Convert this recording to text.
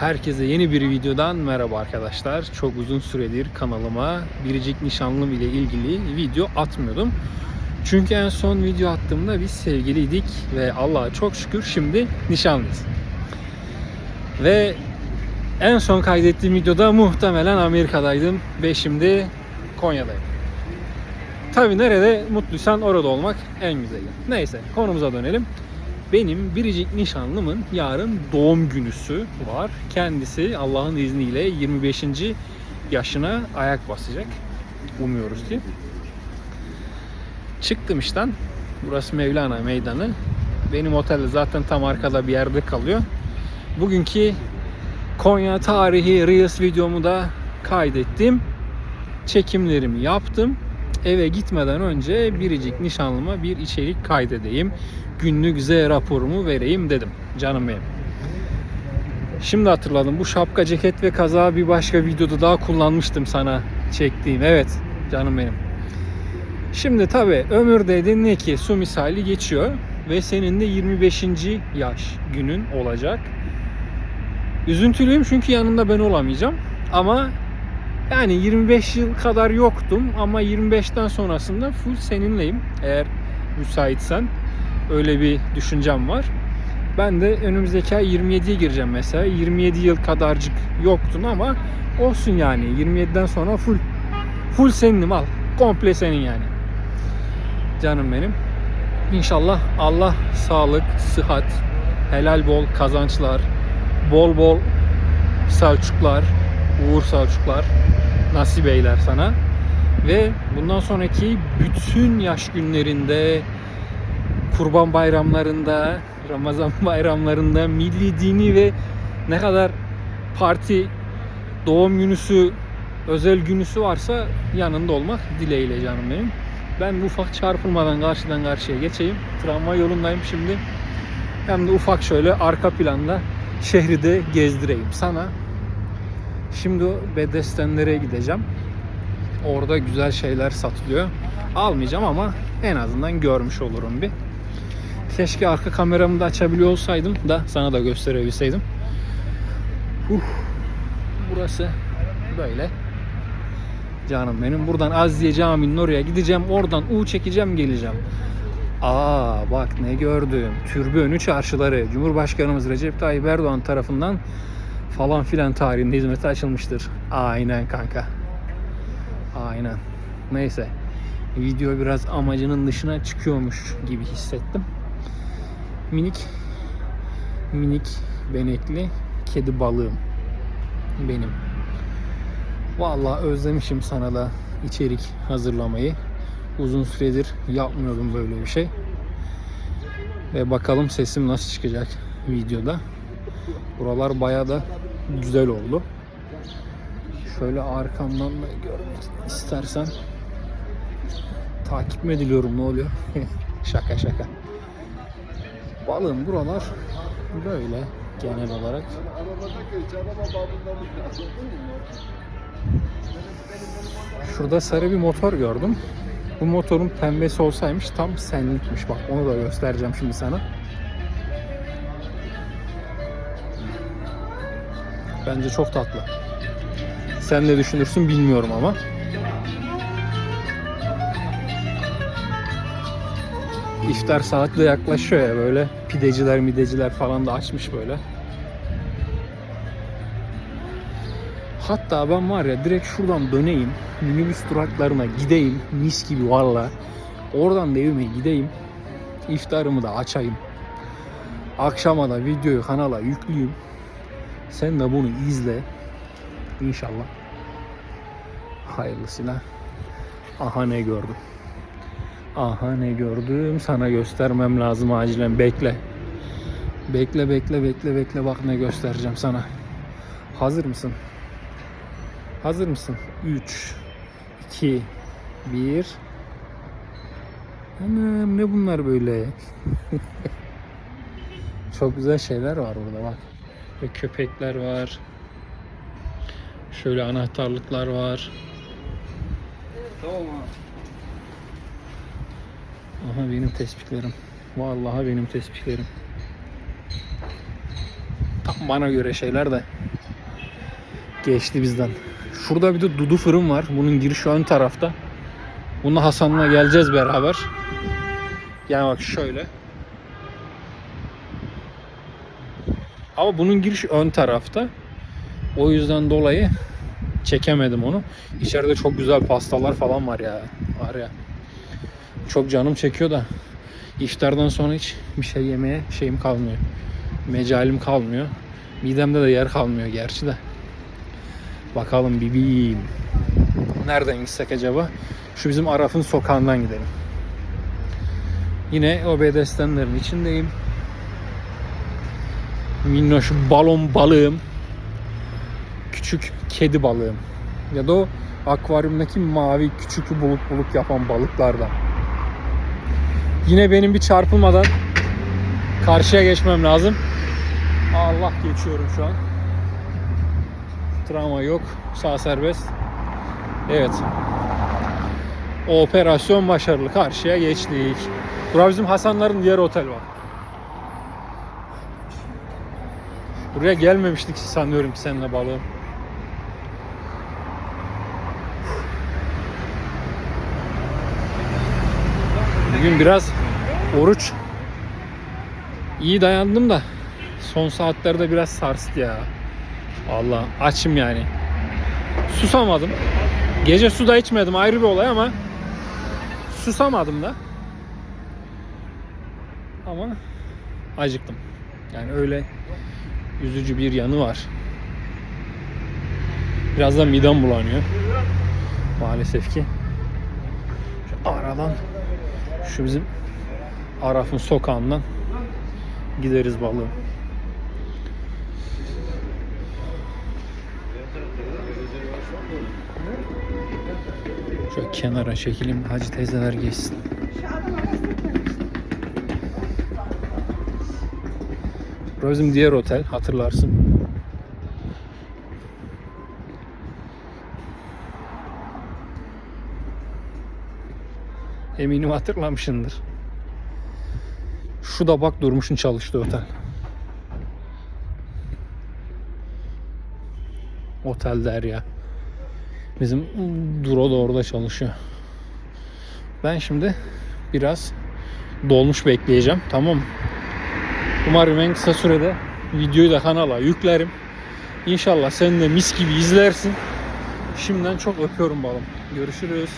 Herkese yeni bir videodan merhaba arkadaşlar. Çok uzun süredir kanalıma Biricik Nişanlım ile ilgili video atmıyordum. Çünkü en son video attığımda biz sevgiliydik ve Allah'a çok şükür şimdi nişanlıyız. Ve en son kaydettiğim videoda muhtemelen Amerika'daydım ve şimdi Konya'dayım. Tabi nerede mutluysan orada olmak en güzeli. Neyse konumuza dönelim. Benim biricik nişanlımın yarın doğum günüsü var. Kendisi Allah'ın izniyle 25. yaşına ayak basacak. Umuyoruz ki. Çıktım işten. Burası Mevlana Meydanı. Benim otel zaten tam arkada bir yerde kalıyor. Bugünkü Konya tarihi Reels videomu da kaydettim. Çekimlerimi yaptım. Eve gitmeden önce biricik nişanlıma bir içerik kaydedeyim. Günlük Z raporumu vereyim dedim. Canım benim. Şimdi hatırladım. Bu şapka, ceket ve kaza bir başka videoda daha kullanmıştım sana çektiğim. Evet canım benim. Şimdi tabi ömür dedin ne ki su misali geçiyor ve senin de 25. yaş günün olacak. Üzüntülüyüm çünkü yanında ben olamayacağım. Ama yani 25 yıl kadar yoktum ama 25'ten sonrasında full seninleyim. Eğer müsaitsen öyle bir düşüncem var. Ben de önümüzdeki ay 27'ye gireceğim mesela. 27 yıl kadarcık yoktun ama olsun yani. 27'den sonra full full seninim al. Komple senin yani. Canım benim. İnşallah Allah sağlık, sıhhat, helal bol kazançlar, bol bol Selçuklar, Uğur Selçuklar nasip eyler sana. Ve bundan sonraki bütün yaş günlerinde, kurban bayramlarında, Ramazan bayramlarında, milli dini ve ne kadar parti doğum günüsü, özel günüsü varsa yanında olmak dileğiyle canım benim. Ben ufak çarpılmadan karşıdan karşıya geçeyim. Tramvay yolundayım şimdi. Hem de ufak şöyle arka planda şehri de gezdireyim sana. Şimdi bedestenlere gideceğim. Orada güzel şeyler satılıyor. Almayacağım ama en azından görmüş olurum bir. Keşke arka kameramı da açabiliyor olsaydım da sana da gösterebilseydim. Uh, burası böyle. Canım benim buradan Aziye Camii'nin oraya gideceğim. Oradan U çekeceğim geleceğim. Aa bak ne gördüm. Türbe önü çarşıları. Cumhurbaşkanımız Recep Tayyip Erdoğan tarafından falan filan tarihinde hizmete açılmıştır. Aynen kanka. Aynen. Neyse. Video biraz amacının dışına çıkıyormuş gibi hissettim. Minik minik benekli kedi balığım benim. Vallahi özlemişim sana da içerik hazırlamayı. Uzun süredir yapmıyordum böyle bir şey. Ve bakalım sesim nasıl çıkacak videoda. Buralar bayağı da güzel oldu. Şöyle arkamdan da görmek istersen takip mi ediliyorum ne oluyor? şaka şaka. Balığım buralar böyle genel olarak. Şurada sarı bir motor gördüm. Bu motorun pembesi olsaymış tam senlikmiş. Bak onu da göstereceğim şimdi sana. Bence çok tatlı. Sen ne düşünürsün bilmiyorum ama. İftar saati yaklaşıyor ya böyle. Pideciler mideciler falan da açmış böyle. Hatta ben var ya direkt şuradan döneyim. Minibüs duraklarına gideyim. Mis gibi valla. Oradan da evime gideyim. İftarımı da açayım. Akşama da videoyu kanala yükleyeyim. Sen de bunu izle. İnşallah. Hayırlısıyla. Aha ne gördüm. Aha ne gördüm. Sana göstermem lazım acilen. Bekle. Bekle bekle bekle bekle. Bak ne göstereceğim sana. Hazır mısın? Hazır mısın? 3 2 1 Anam ne bunlar böyle? Çok güzel şeyler var burada bak. Ve köpekler var. Şöyle anahtarlıklar var. Tamam Aha benim tespihlerim. Vallahi benim tespihlerim. Tam bana göre şeyler de geçti bizden. Şurada bir de Dudu fırın var. Bunun girişi ön tarafta. Bununla Hasan'la geleceğiz beraber. Yani bak şöyle. Ama bunun girişi ön tarafta. O yüzden dolayı çekemedim onu. İçeride çok güzel pastalar falan var ya. Var ya. Çok canım çekiyor da iftardan sonra hiç bir şey yemeye şeyim kalmıyor. Mecalim kalmıyor. Midemde de yer kalmıyor gerçi de. Bakalım bibim. Nereden gitsek acaba? Şu bizim Araf'ın sokağından gidelim. Yine o bedestenlerin içindeyim. Minnoş balon balığım. Küçük kedi balığım. Ya da o akvaryumdaki mavi küçük buluk buluk yapan balıklardan. Yine benim bir çarpılmadan karşıya geçmem lazım. Allah geçiyorum şu an. Travma yok. Sağ serbest. Evet. Operasyon başarılı. Karşıya geçtik. Bura bizim Hasanların diğer otel var. Buraya gelmemiştik sanıyorum ki seninle balığım. Bugün biraz oruç iyi dayandım da son saatlerde biraz sarstı ya. Vallahi açım yani. Susamadım. Gece su da içmedim ayrı bir olay ama susamadım da. Ama acıktım. Yani öyle üzücü bir yanı var. Biraz da midem bulanıyor. Maalesef ki. Şu aradan şu bizim Araf'ın sokağından gideriz balığı. Şöyle kenara çekileyim hacı teyzeler geçsin. Burası bizim diğer otel hatırlarsın. Eminim hatırlamışsındır. Şu da bak durmuşun çalıştığı otel. Otel der ya. Bizim Duro da orada çalışıyor. Ben şimdi biraz dolmuş bekleyeceğim. Tamam? Umarım en kısa sürede videoyu da kanala yüklerim. İnşallah sen de mis gibi izlersin. Şimdiden çok öpüyorum balım. Görüşürüz.